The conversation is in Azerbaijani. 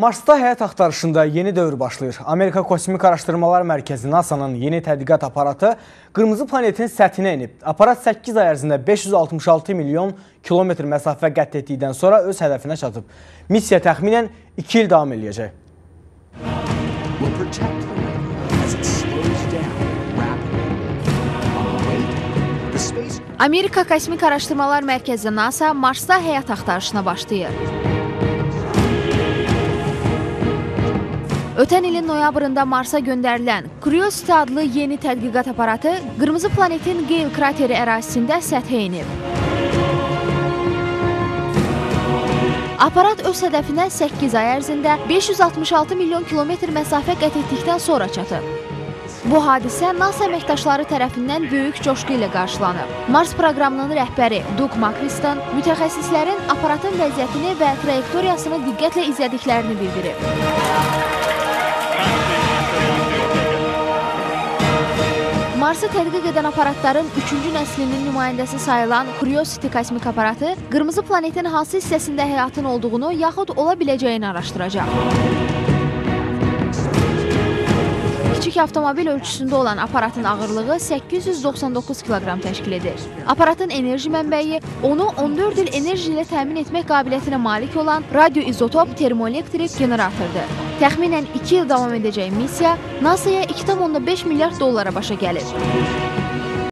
Marsda həyat axtarışında yeni dövr başlayır. Amerika Kosmik Araşdırmalar Mərkəzi NASA-nın yeni tədqiqat aparatı qırmızı planetin səthinə enib. Aparat 8 ay ərzində 566 milyon kilometr məsafə qət etdikdən sonra öz hədəfinə çatıb. Missiya təxminən 2 il davam space Amerika Kosmik Araşdırmalar Mərkəzi NASA Marsda həyat axtarışına başlayır. Ötən ilin noyabrında Marsa göndərilən Curiosity adlı yeni tədqiqat aparatı qırmızı planetin Gale krateri ərazisində səthə enib. Aparat öz hədəfinə 8 ay ərzində 566 milyon kilometr məsafə qət etdikdən sonra çatıb. Bu hadisə NASA əməkdaşları tərəfindən böyük coşqu ilə qarşılanıb. Mars proqramının rəhbəri Doug Macriston mütəxəssislərin aparatın vəziyyətini və trayektoriyasını diqqətlə izlədiklərini bildirib. Marsı tədqiq edən aparatların 3-cü nəslinin nümayəndəsi sayılan Curiosity kosmik aparatı qırmızı planetin hansı hissəsində həyatın olduğunu yaxud ola biləcəyini araşdıracaq. Kiçik avtomobil ölçüsündə olan aparatın ağırlığı 899 kiloqram təşkil edir. Aparatın enerji mənbəyi onu 14 il enerji ilə təmin etmək qabiliyyətinə malik olan radioizotop termoelektrik generatordur. Təxminən 2 il davam edəcək missiya NASA-ya 2,5 milyard dollara başa gəlir.